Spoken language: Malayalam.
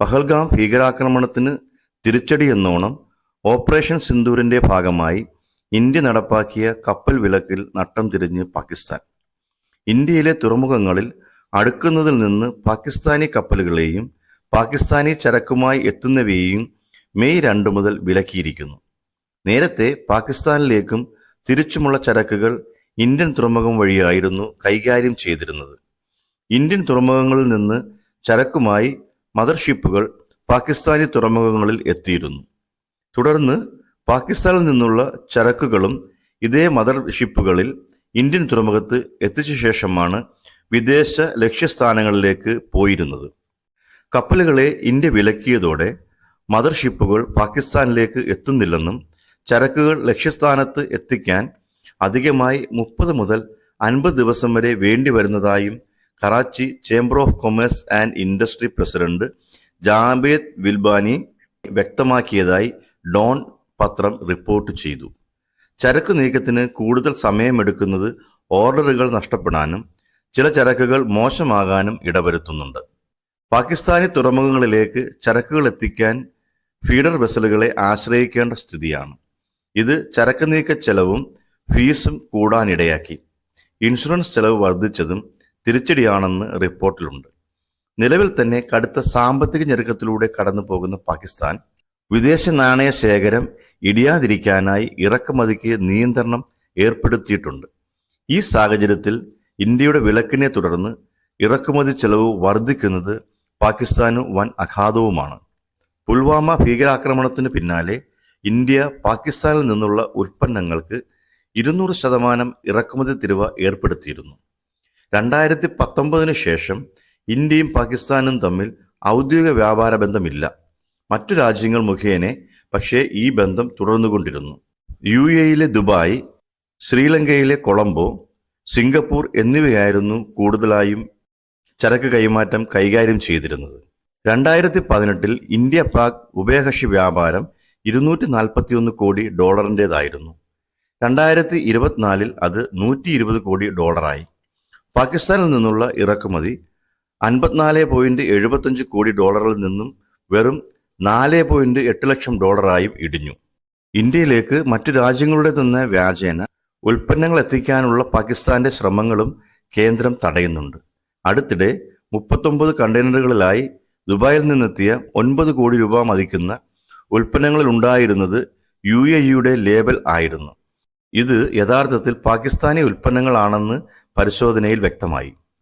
പഹൽഗാം ഭീകരാക്രമണത്തിന് തിരിച്ചടി എന്നോണം ഓപ്പറേഷൻ സിന്ദൂരിന്റെ ഭാഗമായി ഇന്ത്യ നടപ്പാക്കിയ കപ്പൽ വിലക്കിൽ നട്ടം തിരിഞ്ഞ് പാകിസ്ഥാൻ. ഇന്ത്യയിലെ തുറമുഖങ്ങളിൽ അടുക്കുന്നതിൽ നിന്ന് പാകിസ്ഥാനി കപ്പലുകളെയും പാകിസ്ഥാനി ചരക്കുമായി എത്തുന്നവയെയും മെയ് രണ്ട് മുതൽ വിലക്കിയിരിക്കുന്നു. നേരത്തെ പാകിസ്ഥാനിലേക്കും തിരിച്ചുമുള്ള ചരക്കുകൾ ഇന്ത്യൻ തുറമുഖം വഴിയായിരുന്നു കൈകാര്യം ചെയ്തിരുന്നത്. ഇന്ത്യൻ തുറമുഖങ്ങളിൽ നിന്ന് ചരക്കുമായി മദർഷിപ്പുകൾ പാകിസ്ഥാനി തുറമുഖങ്ങളിൽ എത്തിയിരുന്നു. തുടർന്ന് പാകിസ്ഥാനിൽ നിന്നുള്ള ചരക്കുകളും ഇതേ മദർ ഷിപ്പുകളിൽ ഇന്ത്യൻ തുറമുഖത്ത് എത്തിച്ച ശേഷമാണ് വിദേശ ലക്ഷ്യസ്ഥാനങ്ങളിലേക്ക് പോയിരുന്നത്. കപ്പലുകളെ ഇന്ത്യ വിലക്കിയതോടെ മദർ ഷിപ്പുകൾ പാകിസ്ഥാനിലേക്ക് എത്തുന്നില്ലെന്നും ചരക്കുകൾ ലക്ഷ്യസ്ഥാനത്ത് എത്തിക്കാൻ അധികമായി മുപ്പത് മുതൽ അൻപത് ദിവസം വരെ വേണ്ടി വരുന്നതായും Karachi chamber of commerce and industry president Javed വിൽബാനി വ്യക്തമാക്കിയതായി ഡോൺ പത്രം റിപ്പോർട്ട് ചെയ്തു. ചരക്ക് നീക്കത്തിന് കൂടുതൽ സമയമെടുക്കുന്നത് ഓർഡറുകൾ നഷ്ടപ്പെടാനും ചില ചരക്കുകൾ മോശമാകാനും ഇടവരുത്തുന്നുണ്ട്. പാകിസ്ഥാനി തുറമുഖങ്ങളിലേക്ക് ചരക്കുകൾ എത്തിക്കാൻ ഫീഡർ വെസലുകളെ ആശ്രയിക്കേണ്ട സ്ഥിതിയാണ്. ഇത് ചരക്ക് നീക്ക ചെലവും ഫീസും കൂടാനിടയാക്കി. ഇൻഷുറൻസ് ചെലവ് വർദ്ധിച്ചതും തിരിച്ചടിയാണെന്ന് റിപ്പോർട്ടിലുണ്ട്. നിലവിൽ തന്നെ കടുത്ത സാമ്പത്തിക ഞെരുക്കത്തിലൂടെ കടന്നു പോകുന്ന പാകിസ്ഥാൻ വിദേശ നാണയ ശേഖരം ഇടിയാതിരിക്കാനായി ഇറക്കുമതിക്ക് നിയന്ത്രണം ഏർപ്പെടുത്തിയിട്ടുണ്ട്. ഈ സാഹചര്യത്തിൽ ഇന്ത്യയുടെ വിലക്കിനെ തുടർന്ന് ഇറക്കുമതി ചെലവ് വർദ്ധിക്കുന്നത് പാകിസ്ഥാന് വൻ അഘാതവുമാണ് പുൽവാമ ഭീകരാക്രമണത്തിന് പിന്നാലെ ഇന്ത്യ പാകിസ്ഥാനിൽ നിന്നുള്ള ഉൽപ്പന്നങ്ങൾക്ക് ഇരുന്നൂറ് ശതമാനം ഇറക്കുമതി തിരിവ് ഏർപ്പെടുത്തിയിരുന്നു. രണ്ടായിരത്തി പത്തൊമ്പതിനു ശേഷം ഇന്ത്യയും പാകിസ്ഥാനും തമ്മിൽ ഔദ്യോഗിക വ്യാപാര ബന്ധമില്ല. മറ്റു രാജ്യങ്ങൾ മുഖേന പക്ഷേ ഈ ബന്ധം തുടർന്നുകൊണ്ടിരുന്നു. യു എയിലെ ദുബായ് ശ്രീലങ്കയിലെ കൊളംബോ സിംഗപ്പൂർ എന്നിവയായിരുന്നു കൂടുതലായും ചരക്ക് കൈമാറ്റം കൈകാര്യം ചെയ്തിരുന്നത്. രണ്ടായിരത്തി പതിനെട്ടിൽ ഇന്ത്യ പാക് ഉഭയകക്ഷി വ്യാപാരം ഇരുന്നൂറ്റി നാൽപ്പത്തിയൊന്ന് കോടി ഡോളറിന്റെതായിരുന്നു. രണ്ടായിരത്തി ഇരുപത്തിനാലിൽ അത് നൂറ്റി ഇരുപത് കോടി ഡോളറായി. പാകിസ്ഥാനിൽ നിന്നുള്ള ഇറക്കുമതി അൻപത്തിനാല് പോയിന്റ് എഴുപത്തഞ്ച് കോടി ഡോളറിൽ നിന്നും വെറും നാല് പോയിന്റ് എട്ട് ലക്ഷം ഡോളറായും ഇടിഞ്ഞു. ഇന്ത്യയിലേക്ക് മറ്റു രാജ്യങ്ങളുടെ നിന്ന് വ്യാജേന ഉൽപ്പന്നങ്ങൾ എത്തിക്കാനുള്ള പാകിസ്ഥാന്റെ ശ്രമങ്ങളും കേന്ദ്രം തടയുന്നുണ്ട്. അടുത്തിടെ മുപ്പത്തൊമ്പത് കണ്ടെയ്നറുകളിലായി ദുബായിൽ നിന്നെത്തിയ ഒൻപത് കോടി രൂപ മതിക്കുന്ന ഉൽപ്പന്നങ്ങളിൽ ഉണ്ടായിരുന്നത് യു എ യുടെ ലേബൽ ആയിരുന്നു. ഇത് യഥാർത്ഥത്തിൽ പാകിസ്ഥാനി ഉൽപ്പന്നങ്ങളാണെന്ന് പരിശോധനയിൽ വ്യക്തമായി.